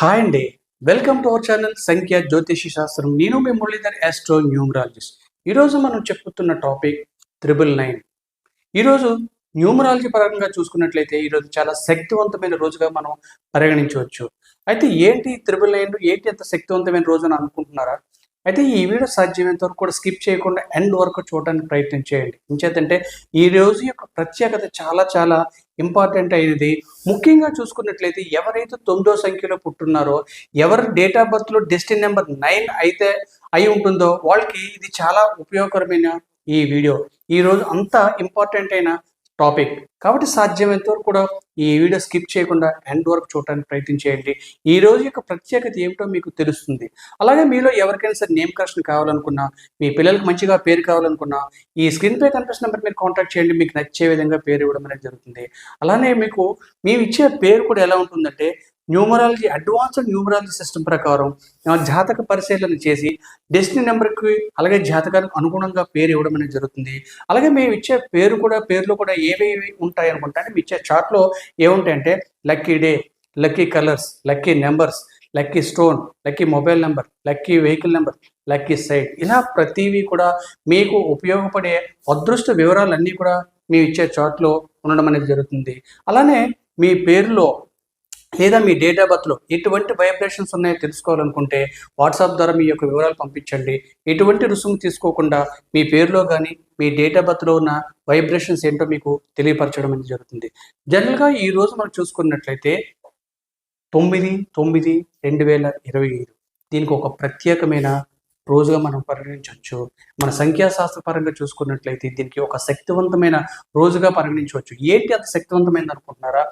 Hi అండి. Welcome to our channel సంఖ్య జ్యోతిషి శాస్త్రం. నేను మీ మురళీధర్ ఆస్ట్రో న్యూమరాలజిస్ట్ ఈరోజు మనం చెప్పుతున్న టాపిక్ త్రిబుల్ నైన్. ఈరోజు న్యూమరాలజీ పరంగా చూసుకున్నట్లయితే ఈరోజు చాలా శక్తివంతమైన రోజుగా మనం పరిగణించవచ్చు. అయితే ఏంటి త్రిబుల్ నైన్? ఏంటి అంత శక్తివంతమైన రోజు అని అనుకుంటున్నారా? అయితే ఈ వీడియో సాధ్యమైనంత వరకు కూడా స్కిప్ చేయకుండా ఎండ్ వరకు చూడడానికి ప్రయత్నం చేయండి. ఇంచేతంటే ఈ రోజు యొక్క ప్రత్యేకత చాలా చాలా ఇంపార్టెంట్ అయినది. ముఖ్యంగా చూసుకున్నట్లయితే ఎవరైతే తొమ్మిదో సంఖ్యలో పుట్టున్నారో ఎవరి డేట్ ఆఫ్ బర్త్లో డెస్టిన్ నెంబర్ నైన్ అయితే అయి ఉంటుందో వాళ్ళకి ఇది చాలా ఉపయోగకరమైన ఈ వీడియో. ఈ రోజు అంత ఇంపార్టెంట్ అయిన టాపిక్. కాబట్టి సాధ్యమైనంత వరకు కూడా ఈ వీడియో స్కిప్ చేయకుండా ఎండ్ వరకు చూడడానికి ప్రయత్నం చేయండి. ఈ రోజు యొక్క ప్రత్యేకత ఏమిటో మీకు తెలుస్తుంది. అలాగే మీలో ఎవరికైనా సరే నేమ్ కరెక్షన్ కావాలనుకున్నా మీ పిల్లలకు మంచిగా పేరు కావాలనుకున్నా ఈ స్క్రీన్ పై కనిపిస్తున్న నెంబర్ మీరు కాంటాక్ట్ చేయండి. మీకు నచ్చే విధంగా పేరు ఇవ్వడం అనేది జరుగుతుంది. అలానే మీకు మేము ఇచ్చే పేరు కూడా ఎలా ఉంటుందంటే న్యూమరాలజీ అడ్వాన్స్డ్ న్యూమరాలజీ సిస్టమ్ ప్రకారం జాతక పరిశీలన చేసి డెస్టినీ నెంబర్కి అలాగే జాతకానికి అనుగుణంగా పేరు ఇవ్వడం అనేది జరుగుతుంది. అలాగే మేము ఇచ్చే పేరు కూడా పేర్లు కూడా ఏవేవి ఉంటాయి అనుకుంటా మేము మీ ఇచ్చే చార్ట్లో ఏముంటాయంటే lucky day lucky colours lucky numbers lucky stone lucky mobile number lucky vehicle number lucky site. ఇలా ప్రతివి కూడా మీకు ఉపయోగపడే అదృష్ట వివరాలన్నీ కూడా మేము ఇచ్చే చార్ట్లో ఉండడం అనేది జరుగుతుంది. అలానే మీ పేరులో లేదా మీ డేట్ ఆఫ్ బర్త్లో ఎటువంటి వైబ్రేషన్స్ ఉన్నాయో తెలుసుకోవాలనుకుంటే వాట్సాప్ ద్వారా మీ యొక్క వివరాలు పంపించండి. ఎటువంటి రుసుము తీసుకోకుండా మీ పేరులో కానీ మీ డేట్ ఆఫ్ బర్త్లో ఉన్న వైబ్రేషన్స్ ఏంటో మీకు తెలియపరచడం అనేది జరుగుతుంది. జనరల్గా ఈ రోజు మనం చూసుకున్నట్లయితే తొమ్మిది తొమ్మిది రెండు వేల ఇరవై ఐదు దీనికి ఒక ప్రత్యేకమైన రోజుగా మనం పరిగణించవచ్చు. మన సంఖ్యాశాస్త్ర పరంగా చూసుకున్నట్లయితే దీనికి ఒక శక్తివంతమైన రోజుగా పరిగణించవచ్చు. ఏంటి అంత శక్తివంతమైనది అనుకుంటున్నారా?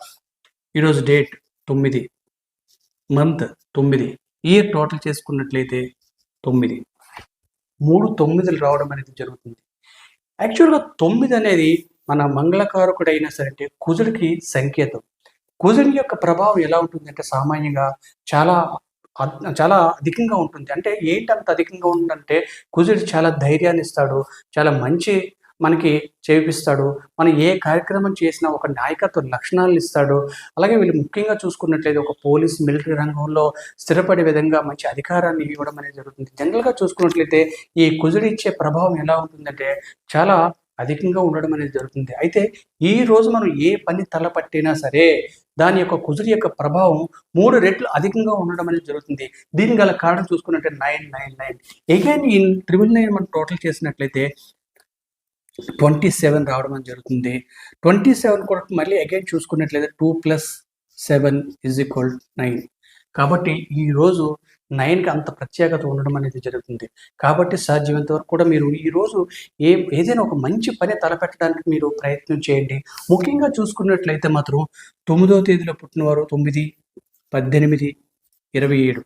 ఈరోజు డేట్ తొమ్మిది. మంత్ తొమ్మిది. ఇయర్ టోటల్ చేసుకున్నట్లయితే తొమ్మిది. మూడు తొమ్మిదిలు రావడం అనేది జరుగుతుంది. యాక్చువల్గా తొమ్మిది అనేది మన మంగళకారకుడైనా సరే అంటే కుజుడికి సంకేతం. కుజుడి యొక్క ప్రభావం ఎలా ఉంటుందంటే సామాన్యంగా చాలా చాలా అధికంగా ఉంటుంది. అంటే ఏంటంత అధికంగా ఉందంటే కుజుడు చాలా ధైర్యాన్ని ఇస్తాడు చాలా మంచి మనకి చేపిస్తాడు. మనం ఏ కార్యక్రమం చేసినా ఒక నాయకత్వ లక్షణాలను ఇస్తాడు. అలాగే వీళ్ళు ముఖ్యంగా చూసుకున్నట్లయితే ఒక పోలీస్ మిలిటరీ రంగంలో స్థిరపడే విధంగా మంచి అధికారాన్ని ఇవ్వడం అనేది జరుగుతుంది. జనరల్గా చూసుకున్నట్లయితే ఈ కుజుడు ఇచ్చే ప్రభావం ఎలా ఉంటుందంటే చాలా అధికంగా ఉండడం అనేది జరుగుతుంది. అయితే ఈ రోజు మనం ఏ పని తలపట్టినా సరే దాని యొక్క కుజుడి యొక్క ప్రభావం మూడు రెట్లు అధికంగా ఉండడం అనేది జరుగుతుంది. దీని గల కారణం చూసుకున్నట్టే నైన్ నైన్ నైన్. ఎగైన్ ఈ ట్రిపుల్ నైన్ మనం టోటల్ చేసినట్లయితే ట్వంటీ సెవెన్ రావడం అనేది జరుగుతుంది. ట్వంటీ సెవెన్ కూడా మళ్ళీ అగైన్ చూసుకున్నట్లయితే two plus seven is equal nine కాబట్టి ఈ రోజు నైన్కి అంత ప్రత్యేకత ఉండడం అనేది జరుగుతుంది. కాబట్టి సాధ్యమైనంత వరకు కూడా మీరు ఈ రోజు ఏ ఏదైనా ఒక మంచి పని తలపెట్టడానికి మీరు ప్రయత్నం చేయండి. ముఖ్యంగా చూసుకున్నట్లయితే మాత్రం తొమ్మిదో తేదీలో పుట్టినవారు తొమ్మిది పద్దెనిమిది ఇరవై ఏడు.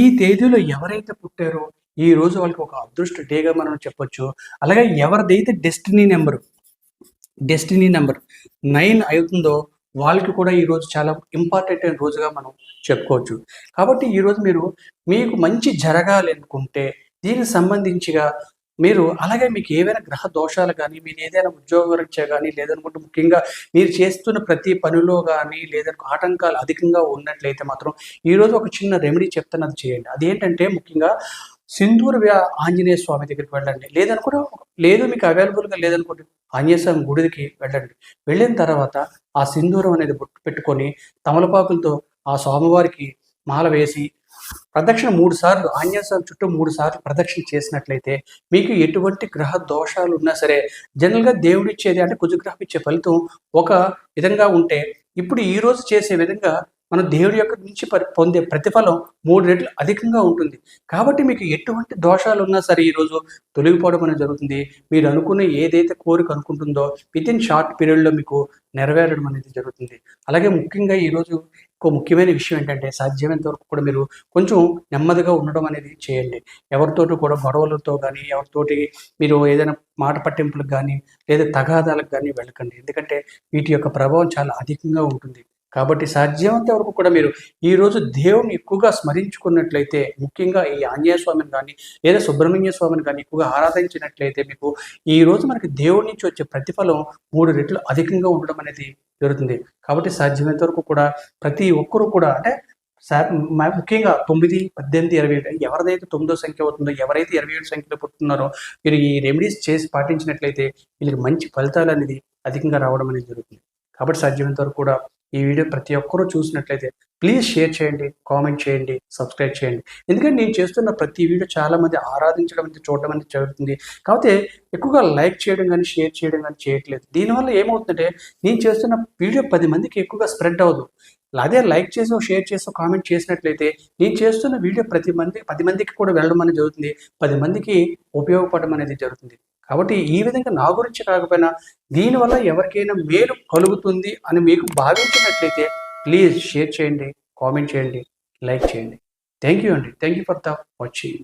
ఈ తేదీలో ఎవరైతే పుట్టారో ఈ రోజు వాళ్ళకి ఒక అదృష్ట డేగా మనం చెప్పొచ్చు. అలాగే ఎవరిదైతే destiny number destiny number nine అవుతుందో వాళ్ళకి కూడా ఈ రోజు చాలా ఇంపార్టెంట్ అయిన రోజుగా మనం చెప్పుకోవచ్చు. కాబట్టి ఈ రోజు మీరు మీకు మంచి జరగాలి అనుకుంటే దీనికి సంబంధించిగా మీరు అలాగే మీకు ఏవైనా గ్రహ దోషాలు కానీ మీరు ఏదైనా ఉద్యోగ రీత్యా కానీ లేదనుకుంటే ముఖ్యంగా మీరు చేస్తున్న ప్రతి పనిలో కానీ లేదనుకో ఆటంకాలు అధికంగా ఉన్నట్లయితే మాత్రం ఈ రోజు ఒక చిన్న రెమెడీ చెప్తాను అది చేయండి. అదేంటంటే ముఖ్యంగా సింధూరు ఆంజనేయ స్వామి దగ్గరికి వెళ్ళండి. లేదనుకుంటే లేదు మీకు అవైలబుల్గా లేదనుకుంటే ఆంజనేయ స్వామి గుడికి వెళ్ళండి. వెళ్ళిన తర్వాత ఆ సింధూరం అనేది బొట్టు పెట్టుకొని తమలపాకులతో ఆ స్వామివారికి మాల వేసి ప్రదక్షిణ మూడు సార్లు ఆంజనేయ స్వామి చుట్టూ మూడు సార్లు ప్రదక్షిణ చేసినట్లయితే మీకు ఎటువంటి గ్రహ దోషాలు ఉన్నా సరే జనరల్గా దేవుడు ఇచ్చేది అంటే కుజగ్రహం ఇచ్చే ఫలితం ఒక విధంగా ఉంటే ఇప్పుడు ఈ రోజు చేసే విధంగా మనం దేవుడి యొక్క నుంచి పొందే ప్రతిఫలం మూడు రెట్లు అధికంగా ఉంటుంది. కాబట్టి మీకు ఎటువంటి దోషాలు ఉన్నా సరే ఈరోజు తొలగిపోవడం అనేది జరుగుతుంది. మీరు అనుకునే ఏదైతే కోరిక అనుకుంటుందో విత్ ఇన్ షార్ట్ పీరియడ్లో మీకు నెరవేరడం అనేది జరుగుతుంది. అలాగే ముఖ్యంగా ఈరోజు ఇంకో ముఖ్యమైన విషయం ఏంటంటే సాధ్యమైనంత వరకు కూడా మీరు కొంచెం నెమ్మదిగా ఉండడం అనేది చేయండి. ఎవరితోటి కూడా గొడవలతో కానీ ఎవరితోటి మీరు ఏదైనా మాట పట్టింపులకు కానీ లేదా తగాదాలకు కానీ వెళ్ళకండి. ఎందుకంటే వీటి యొక్క ప్రభావం చాలా అధికంగా ఉంటుంది. కాబట్టి సాధ్యమంత వరకు కూడా మీరు ఈ రోజు దేవుని ఎక్కువగా స్మరించుకున్నట్లయితే ముఖ్యంగా ఈ ఆంజనేయ స్వామిని కానీ లేదా సుబ్రహ్మణ్య స్వామిని కానీ ఎక్కువగా ఆరాధించినట్లయితే మీకు ఈ రోజు మనకి దేవుడి నుంచి వచ్చే ప్రతిఫలం మూడు రెట్లు అధికంగా ఉండడం అనేది జరుగుతుంది. కాబట్టి సాధ్యమైనంత వరకు కూడా ప్రతి ఒక్కరూ కూడా అంటే ముఖ్యంగా తొమ్మిది పద్దెనిమిది ఇరవై ఏడు ఎవరిదైతే తొమ్మిదో సంఖ్య అవుతుందో ఎవరైతే ఇరవై ఏడు సంఖ్యలో పుట్టుతున్నారో మీరు ఈ రెమెడీస్ చేసి పాటించినట్లయితే వీళ్ళకి మంచి ఫలితాలు అనేది అధికంగా రావడం అనేది జరుగుతుంది. కాబట్టి సాధ్యమైనంత వరకు కూడా ఈ వీడియో ప్రతి ఒక్కరూ చూసినట్లయితే ప్లీజ్ షేర్ చేయండి కామెంట్ చేయండి సబ్స్క్రైబ్ చేయండి. ఎందుకంటే నేను చేస్తున్న ప్రతి వీడియో చాలా మంది ఆరాధించడం అనేది చూడడం అనేది జరుగుతుంది. కాకపోతే ఎక్కువగా లైక్ చేయడం కానీ షేర్ చేయడం కానీ చేయట్లేదు. దీనివల్ల ఏమవుతుందంటే నేను చేస్తున్న వీడియో పది మందికి ఎక్కువగా స్ప్రెడ్ అవ్వదు. అదే లైక్ చేసో షేర్ చేసో కామెంట్ చేసినట్లయితే నేను చేస్తున్న వీడియో ప్రతి మంది పది మందికి కూడా వెళ్ళడం అనేది జరుగుతుంది. పది మందికి ఉపయోగపడడం అనేది జరుగుతుంది. కాబట్టి ఈ విధంగా నా గురించి కాకపోయినా దీనివల్ల ఎవరికైనా మేలు కలుగుతుంది అని మీకు భావించినట్లయితే ప్లీజ్ షేర్ చేయండి కామెంట్ చేయండి లైక్ చేయండి. థ్యాంక్ యూ అండి. Thank you for the watching